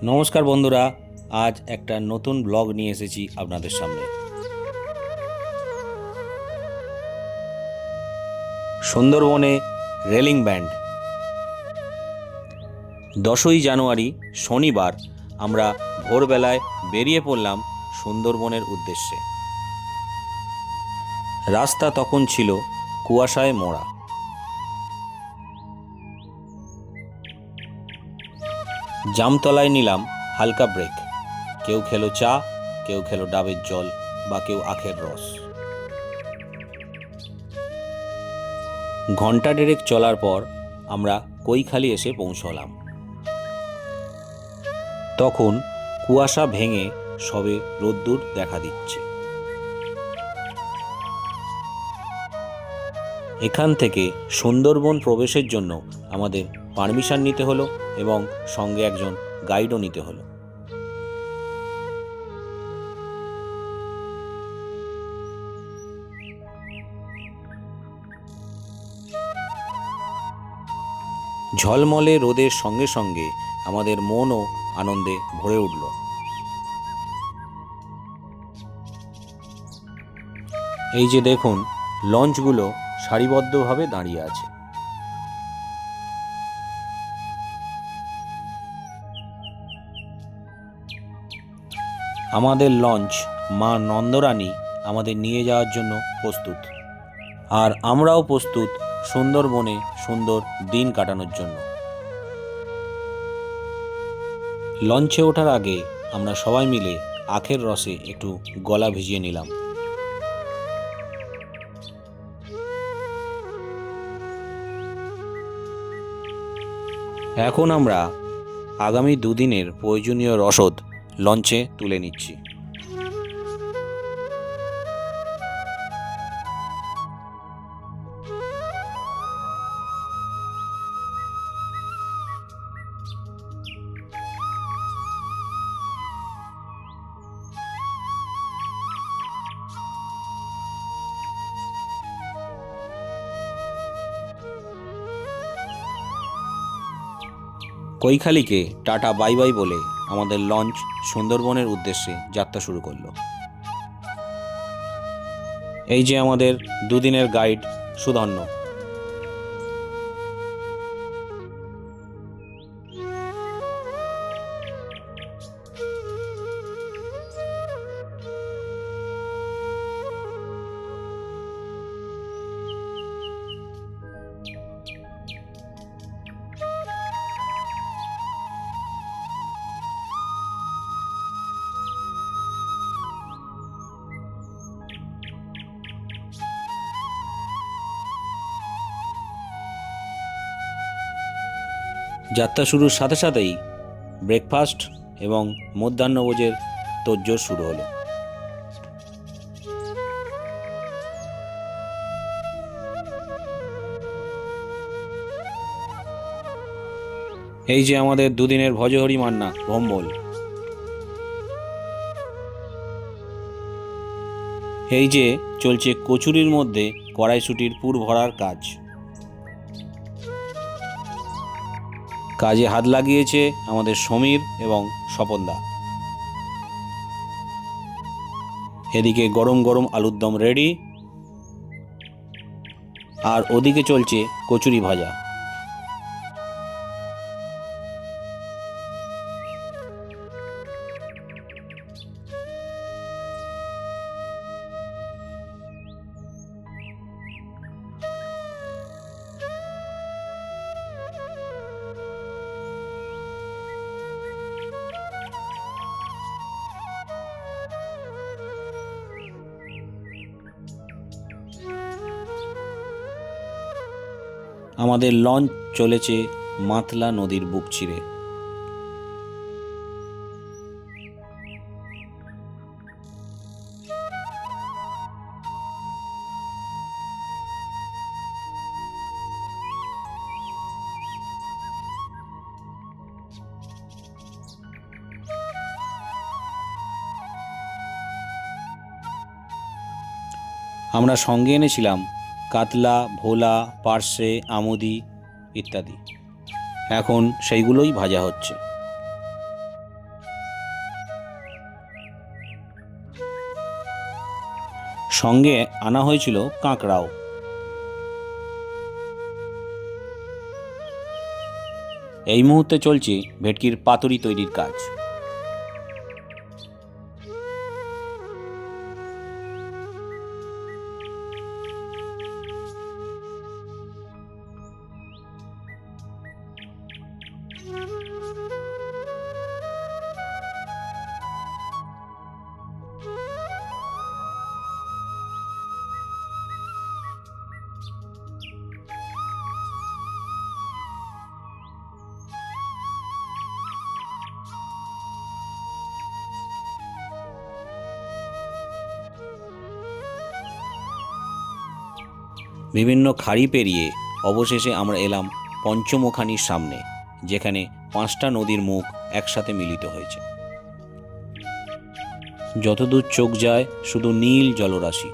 নমস্কার বন্ধুরা, আজ একটা নতুন ব্লগ নিয়ে এসেছি আপনাদের সামনে। সুন্দরবনে রেলিং ব্যান্ড। দশই জানুয়ারি, শনিবার, আমরা ভোরবেলায় বেরিয়ে পড়লাম সুন্দরবনের উদ্দেশ্যে। রাস্তা তখন ছিল কুয়াশায় মোড়া। জামতলায় নিলাম হালকা ব্রেক। কেউ খেলো চা, কেউ খেলো ডাবের জল বা কেউ আখের রস। ঘণ্টা ডেরেক চলার পর আমরা কৈখালি এসে পৌঁছলাম। তখন কুয়াশা ভেঙে সবে রোদ্দুর দেখা দিচ্ছে। এখান থেকে সুন্দরবন প্রবেশের জন্য আমাদের পারমিশন নিতে হলো এবং সঙ্গে একজন গাইডও নিতে হলো। ঝলমলে রোদের সঙ্গে সঙ্গে আমাদের মনও আনন্দে ভরে উঠল। এই যে দেখুন, লঞ্চগুলো সারিবদ্ধভাবে দাঁড়িয়ে আছে। আমাদের লঞ্চ মা নন্দরানী আমাদের নিয়ে যাওয়ার জন্য প্রস্তুত। আর আমরাও প্রস্তুত সুন্দরবনে সুন্দর দিন কাটানোর জন্য। লঞ্চে ওঠার আগে আমরা সবাই মিলে আখের রসে একটু গলা ভিজিয়ে নিলাম। এখন আমরা আগামী দুদিনের প্রয়োজনীয় রসদ লঞ্চে তুলে নিচ্ছি। কৈখালিকে টাটা বাই বাই বলে আমাদের লঞ্চ সুন্দরবনের উদ্দেশ্যে যাত্রা শুরু করল। এই যে আমাদের দুদিনের গাইড সুধন্য। যাত্রা শুরুর সাথে সাথেই ব্রেকফাস্ট এবং মধ্যাহ্নভোজের তোজ্জোর শুরু হলো। এই যে আমাদের দুদিনের ভজহরি মান্না, ভম্বল। এই যে চলছে কচুরির মধ্যে কড়াইশুটির পুর ভরার কাজ। কাজে হাত লাগিয়েছে আমাদের সমীর এবং স্বপনদা। এদিকে গরম গরম আলুর দম রেডি আর ওদিকে চলছে কচুরি ভাজা। আমাদের লঞ্চ চলেছে মাতলা নদীর বুক চিরে। আমরা সঙ্গে এনেছিলাম কাতলা, ভোলা, পার্শে, আমুদি ইত্যাদি। এখন সেইগুলোই ভাজা হচ্ছে। সঙ্গে আনা হয়েছিল কাঁকড়াও। এই মুহূর্তে চলছে ভেটকির পাতুরি তৈরির কাজ। বিভিন্ন খাড়ি পেরিয়ে অবশেষে আমরা এলাম পঞ্চমুখানির সামনে। যেখানে পাঁচটা নদীর মুখ একসাথে মিলিত হয়েছে। যতদূর চোখ যায়, শুধু নীল জলরাশি।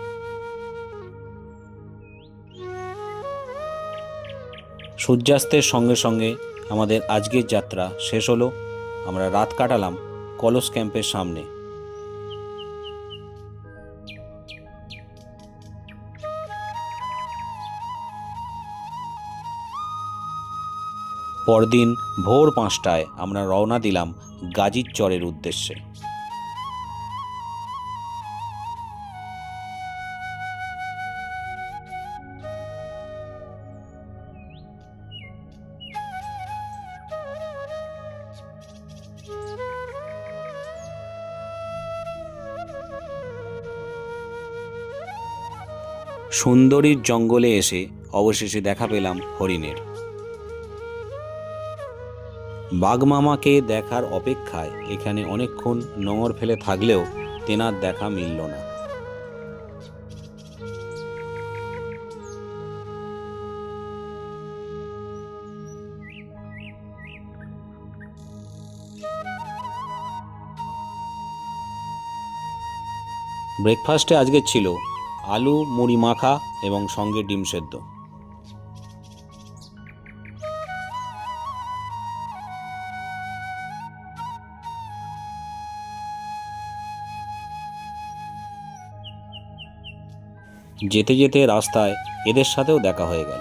সূর্যাস্তের সঙ্গে সঙ্গে আমাদের আজকের যাত্রা শেষ হলো। আমরা রাত কাটালাম কলস ক্যাম্পের সামনে। পরদিন ভোর পাঁচটায় আমরা রওনা দিলাম গাজীর চরের উদ্দেশ্যে। সুন্দরীর জঙ্গলে এসে অবশেষে দেখা পেলাম হরিণের। বাঘমামাকে দেখার অপেক্ষায় এখানে অনেকক্ষণ নোঙর ফেলে থাকলেও তেনার দেখা মিলল না। ব্রেকফাস্টে আজকে ছিল আলু, মুড়ি মাখা এবং সঙ্গে ডিম সেদ্ধ। যেতে যেতে রাস্তায় এদের সাথেও দেখা হয়ে গেল।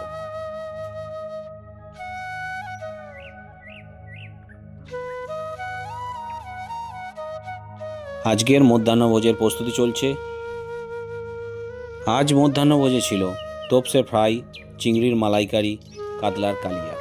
আজকের মধ্যাহ্নভোজের প্রস্তুতি চলছে। আজ মধ্যাহ্নভোজে ছিল তোপসে ফ্রাই, চিংড়ির মালাইকারি, কাতলার কালিয়া।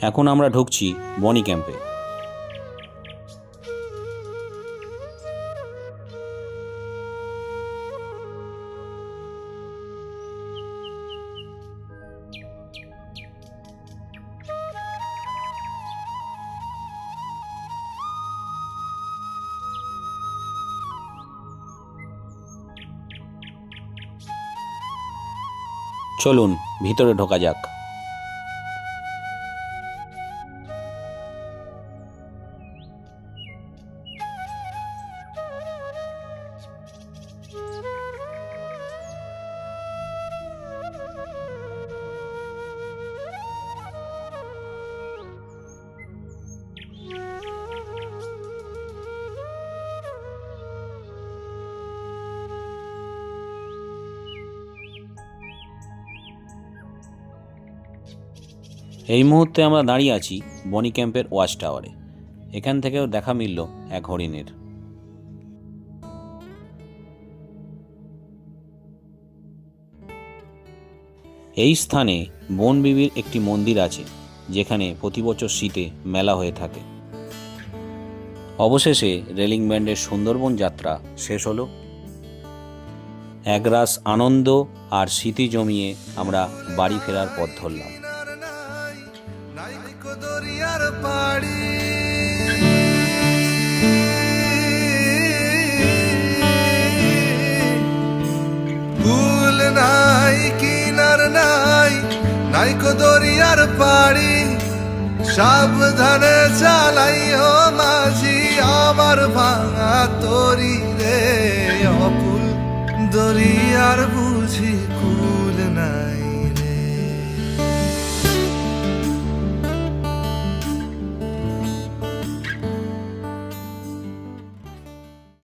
এখন আমরা ঢুকছি বনি ক্যাম্পে। চলুন ভিতরে ঢোকা যাক। এই মুহূর্তে আমরা দাঁড়িয়ে আছি বনি ক্যাম্পের ওয়াচ টাওয়ারে। এখান থেকেও দেখা মিলল এক হরিণের। এই স্থানে বনবিবির একটি মন্দির আছে, যেখানে প্রতি বছর শীতে মেলা হয়ে থাকে। অবশেষে রেলিং ব্যান্ডের সুন্দরবন যাত্রা শেষ হলো। একরাশ আনন্দ আর স্মৃতি জমিয়ে আমরা বাড়ি ফেরার পথ ধরলাম। পাড়ি। কুল নাই, কিনার নাই নাই দরিয়ার পাড়ি। সাবধানে চালাইও মাঝি, আমার ভাঙা তরি রে। অপুল দরিয়ার বুঝি কুল নাই।